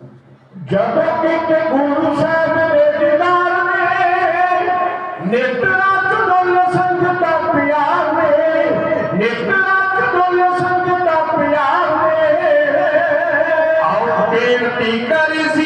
ਜਦ ਕਿਤ ਗੁਰੂ ਸਾਹਿਬ ਦੇ ਦਿਦਾਰ ਨੇ ਨਿਤ ਰਾਤ ਡੋਲ ਸੰਗਤਾ ਪਿਆਰ ਨੇ ਨਿਤ ਰਾਤ ਡੋਲ ਸੰਗਤਾ ਪਿਆਰ ਨੇ। ਆਉ ਬੇਨਤੀ ਕਰੀ ਸੀ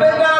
venga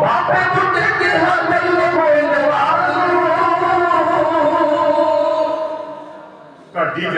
ਬਾਪੇ ਪੁੱਤ ਕਿਹਾ ਮੈਨੂੰ ਕੋਈ